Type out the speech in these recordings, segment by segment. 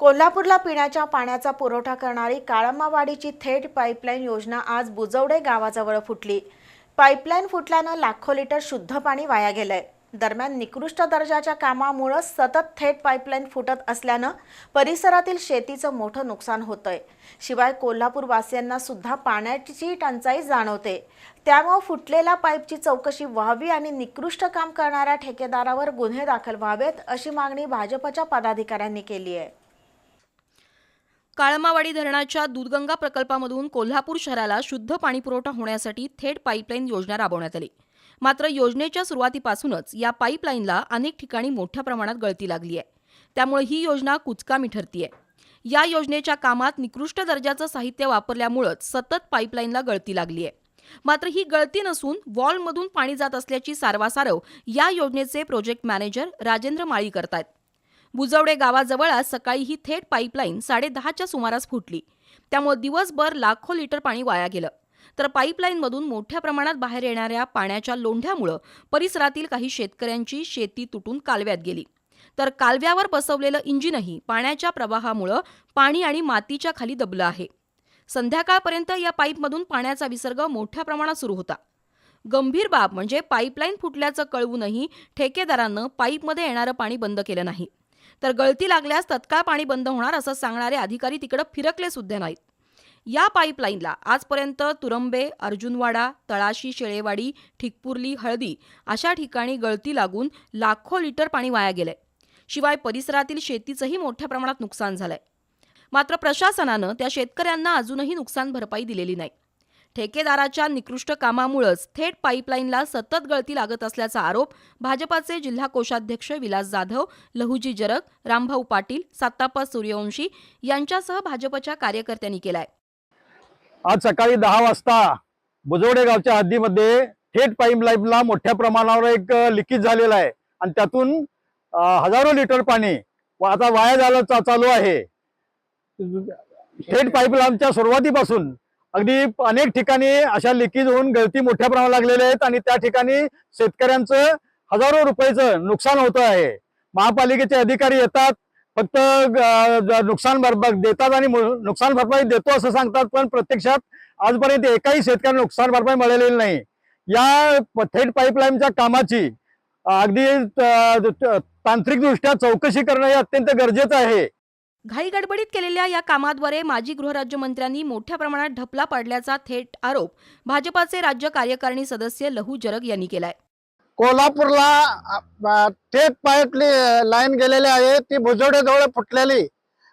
कोल्हापूरला पिण्याच्या पाण्याचा पुरवठा करणारी काळमावाडीची थेट पाईपलाईन योजना आज बुजवडे गावाजवळ फुटली. पाईपलाईन फुटल्यानं लाखो लिटर शुद्ध पाणी वाया गेलंय. दरम्यान निकृष्ट दर्जाच्या कामामुळं सतत थेट पाईपलाईन फुटत असल्यानं परिसरातील शेतीचं मोठं नुकसान होतंय. शिवाय कोल्हापूरवासियांना सुद्धा पाण्याची टंचाई जाणवते. त्यामुळं फुटलेल्या पाईपची चौकशी व्हावी आणि निकृष्ट काम करणाऱ्या ठेकेदारावर गुन्हे दाखल व्हावेत अशी मागणी भाजपच्या पदाधिकाऱ्यांनी केली आहे. काळमावाडी धरणाच्या दूधगंगा प्रकल्पामधून कोल्हापूर शहराला शुद्ध पाणीपुरवठा होण्यासाठी थेट पाईपलाईन योजना राबवण्यात आली. मात्र योजनेच्या सुरुवातीपासूनच या पाईपलाईनला अनेक ठिकाणी मोठ्या प्रमाणात गळती लागली आहे. त्यामुळे ही योजना कुचकामी ठरतीय. या योजनेच्या कामात निकृष्ट दर्जाचं साहित्य वापरल्यामुळंच सतत पाईपलाईनला गळती लागली आहे. मात्र ही गळती नसून वॉलमधून पाणी जात असल्याची सारवासारव या योजनेचे प्रोजेक्ट मॅनेजर राजेंद्र माळी करतायत बुजवडे गावाजवळ आज सकाळी ही थेट पाईपलाईन साडेदहाच्या सुमारास फुटली. त्यामुळे दिवसभर लाखो लिटर पाणी वाया गेलं. तर पाईपलाईनमधून मोठ्या प्रमाणात बाहेर येणाऱ्या पाण्याच्या लोंढ्यामुळं परिसरातील काही शेतकऱ्यांची शेती तुटून कालव्यात गेली. तर कालव्यावर बसवलेलं इंजिनही पाण्याच्या प्रवाहामुळं पाणी आणि मातीच्या खाली दबलं आहे. संध्याकाळपर्यंत या पाईपमधून पाण्याचा विसर्ग मोठ्या प्रमाणात सुरू होता. गंभीर बाब म्हणजे पाईपलाईन फुटल्याचं कळवूनही ठेकेदारानं पाईपमध्ये येणारं पाणी बंद केलं नाही. तर गळती लागल्यास तत्काळ पाणी बंद होणार असं सांगणारे अधिकारी तिकडं फिरकले सुद्धा नाहीत. या पाईपलाईनला आजपर्यंत तुरंबे अर्जुनवाडा तळाशी शेळेवाडी ठिकपुर्ली हळदी अशा ठिकाणी गळती लागून लाखो लिटर पाणी वाया गेलंय. शिवाय परिसरातील शेतीचंही मोठ्या प्रमाणात नुकसान झालंय. मात्र प्रशासनानं त्या शेतकऱ्यांना अजूनही नुकसान भरपाई दिलेली नाही. ठेकेदाराच्या निकृष्ट कामामुळंच थेट पाईपलाईनला सतत गळती लागत असल्याचा आरोप भाजपाचे जिल्हा कोषाध्यक्ष विलास जाधव लहुजी जरग रामभाऊ पाटील साताप्पा सूर्यवंशी यांच्यासह भाजपच्या कार्यकर्त्यांनी केलाय. आज सकाळी दहा वाजता बुजवडे गावच्या हद्दीमध्ये थेट पाईपलाईनला मोठ्या प्रमाणावर एक लिकेज झालेला आहे. आणि त्यातून हजारो लिटर पाणी आता वाया झालं चा- चालू आहे. थेट पाईपलाईनच्या सुरुवातीपासून अगदी अनेक ठिकाणी अशा लिकेज होऊन गळती मोठ्या प्रमाणात लागलेल्या आहेत आणि त्या ठिकाणी शेतकऱ्यांचं हजारो रुपयाचं नुकसान होतं आहे. महापालिकेचे अधिकारी येतात फक्त नुकसान भरपाई देतात आणि नुकसान भरपाई देतो असं सांगतात पण प्रत्यक्षात आजपर्यंत एकाही शेतकऱ्यांना नुकसान भरपाई मिळालेली नाही. या थेट पाईपलाईनच्या कामाची अगदी तांत्रिकदृष्ट्या चौकशी करणं हे अत्यंत गरजेचं आहे. घाईगडबडीत केलेल्या या कामाद्वारे माजी गृहराज्यमंत्र्यांनी मोठ्या प्रमाणात ढपला पाडल्याचा थेट आरोप भाजपाचे राज्य कार्यकारिणी सदस्य लहू जरग यांनी केलाय. कोल्हापूरला थेट पाईप लाईन गेलेली आहे. ती भुजवडेजवळ फुटलेली.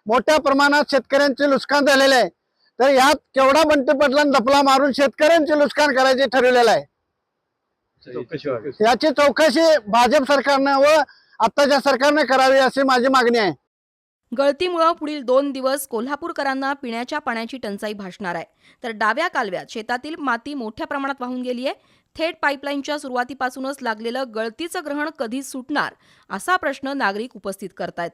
मोठ्या प्रमाणात शेतकऱ्यांचे नुकसान झालेले आहे. तर यात केवढा बंटी पाटलांनी दपला मारून शेतकऱ्यांचे नुकसान करायचे ठरवलेलं आहे. याची चौकशी भाजप सरकारनं व आताच्या सरकारने करावी अशी माझी मागणी आहे. गळतीमुळं पुढील दोन दिवस कोल्हापूरकरांना पिण्याच्या पाण्याची टंचाई भासणार आहे. तर डाव्या कालव्यात शेतातील माती मोठ्या प्रमाणात वाहून गेली आहे. थेट पाईपलाईनच्या सुरुवातीपासूनच लागलेलं गळतीचं ग्रहण कधी सुटणार असा प्रश्न नागरिक उपस्थित करतायत.